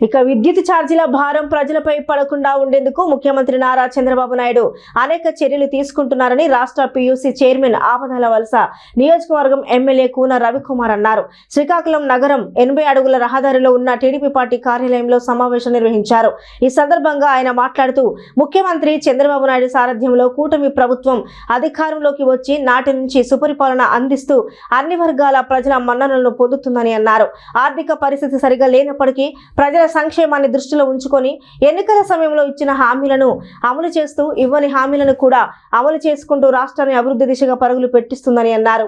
ఇక విద్యుత్ ఛార్జీల భారం ప్రజలపై పడకుండా ఉండేందుకు ముఖ్యమంత్రి నారా చంద్రబాబు నాయుడు అనేక చర్యలు తీసుకుంటున్నారని రాష్ట్ర పీయూసీ చైర్మన్ ఆపదల వలస నియోజకవర్గం ఎమ్మెల్యే కూన రవికుమార్ అన్నారు. శ్రీకాకుళం నగరం ఎనభై అడుగుల రహదారిలో ఉన్న టీడీపీ పార్టీ కార్యాలయంలో సమావేశం నిర్వహించారు. ఈ సందర్భంగా ఆయన మాట్లాడుతూ ముఖ్యమంత్రి చంద్రబాబు నాయుడు సారథ్యంలో కూటమి ప్రభుత్వం అధికారంలోకి వచ్చి నాటి నుంచి సుపరిపాలన అందిస్తూ అన్ని వర్గాల ప్రజల మన్ననలను పొందుతుందని అన్నారు. ఆర్థిక పరిస్థితి సరిగా లేనప్పటికీ ప్రజల సంక్షేమాన్ని దృష్టిలో ఉంచుకొని ఎన్నికల సమయంలో ఇచ్చిన హామీలను అమలు చేస్తూ ఇవ్వని హామీలను కూడా అమలు చేసుకుంటూ రాష్ట్రాన్ని అభివృద్ధి దిశగా పరుగులు పెట్టిస్తుందని అన్నారు.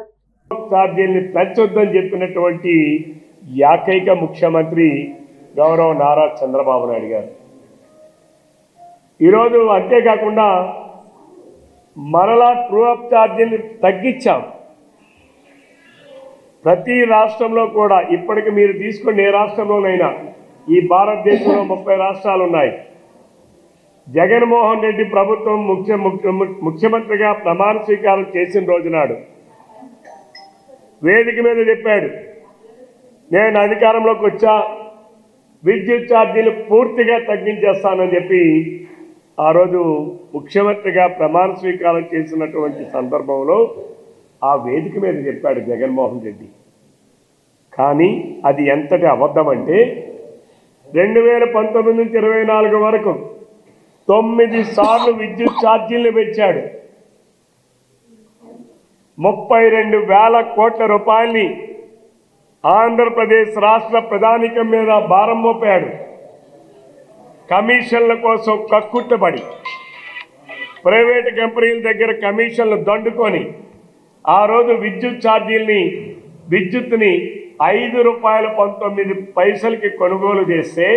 ఛార్జీల్ని పెంచొద్దని చెప్పినటువంటి ఏకైక ముఖ్యమంత్రి గౌరవ నారా చంద్రబాబు నాయుడు గారు. ఈరోజు అంతేకాకుండా మరలా ట్రూ అప్ ఛార్జీని తగ్గించాం. ప్రతి రాష్ట్రంలో కూడా ఇప్పటికి మీరు తీసుకుని ఏ రాష్ట్రంలోనైనా ఈ భారతదేశంలో ముప్పై రాష్ట్రాలు ఉన్నాయి జగన్మోహన్ రెడ్డి ప్రభుత్వం ముఖ్య ముఖ్యమంత్రిగా ప్రమాణ స్వీకారం చేసిన రోజునాడు వేదిక మీద చెప్పాడు నేను అధికారంలోకి వచ్చా విద్యుత్ ఛార్జీలు పూర్తిగా తగ్గించేస్తానని చెప్పి ఆ రోజు ముఖ్యమంత్రిగా ప్రమాణ స్వీకారం చేసినటువంటి సందర్భంలో ఆ వేదిక మీద చెప్పాడు జగన్మోహన్ రెడ్డి. కానీ అది ఎంతటి అబద్ధం అంటే రెండు వేల పంతొమ్మిది నుంచి ఇరవై నాలుగు వరకు తొమ్మిది సార్లు విద్యుత్ ఛార్జీలు పెంచాడు. ముప్పై రెండు వేల కోట్ల రూపాయల్ని ఆంధ్రప్రదేశ్ రాష్ట్ర ప్రధానికం మీద భారం మోపాడు. కమిషన్ల కోసం కక్కుట్టబడి ప్రైవేట్ కంపెనీల దగ్గర కమిషన్లు దండుకొని ఆ రోజు విద్యుత్ ఛార్జీల్ని విద్యుత్ని ఐదు రూపాయల పంతొమ్మిది పైసలకి కొనుగోలు చేస్తే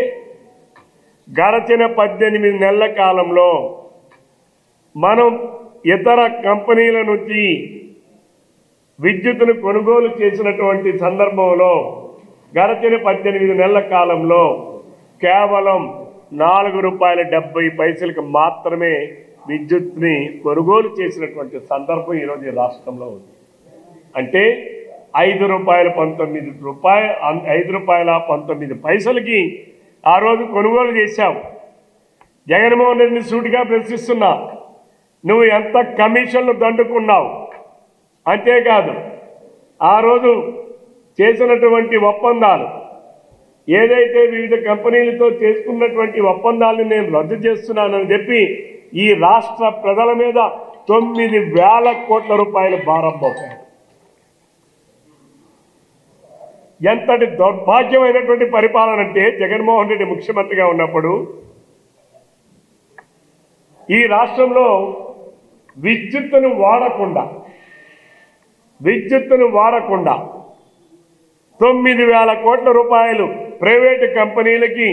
గడచిన పద్దెనిమిది నెలల కాలంలో మనం ఇతర కంపెనీల నుంచి విద్యుత్తును కొనుగోలు చేసినటువంటి సందర్భంలో గడచిన పద్దెనిమిది నెలల కాలంలో కేవలం నాలుగు రూపాయల డెబ్బై పైసలకు మాత్రమే విద్యుత్ని కొనుగోలు చేసినటువంటి సందర్భం ఈరోజు ఈ రాష్ట్రంలో ఉంది. అంటే ఐదు రూపాయల పంతొమ్మిది రూపాయ ఐదు రూపాయల పంతొమ్మిది పైసలకి ఆ రోజు కొనుగోలు చేశావు. జగన్మోహన్ రెడ్డిని సూటిగా ప్రశ్నిస్తున్నా నువ్వు ఎంత కమిషన్లు దండుకున్నావు? అంతేకాదు ఆ రోజు చేసినటువంటి ఒప్పందాలు ఏదైతే వివిధ కంపెనీలతో చేసుకున్నటువంటి ఒప్పందాలను నేను రద్దు చేస్తున్నానని చెప్పి ఈ రాష్ట్ర ప్రజల మీద తొమ్మిది వేల కోట్ల రూపాయల భారం ఎంతటి దౌర్భాగ్యమైనటువంటి పరిపాలన అంటే జగన్మోహన్ రెడ్డి ముఖ్యమంత్రిగా ఉన్నప్పుడు ఈ రాష్ట్రంలో విద్యుత్తును వాడకుండా విద్యుత్తును వాడకుండా తొమ్మిది వేల కోట్ల రూపాయలు ప్రైవేటు కంపెనీలకి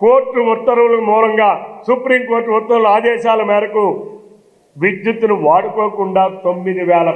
కోర్టు ఉత్తర్వుల మూలంగా సుప్రీంకోర్టు ఉత్తర్వుల ఆదేశాల మేరకు విద్యుత్తును వాడుకోకుండా తొమ్మిది వేల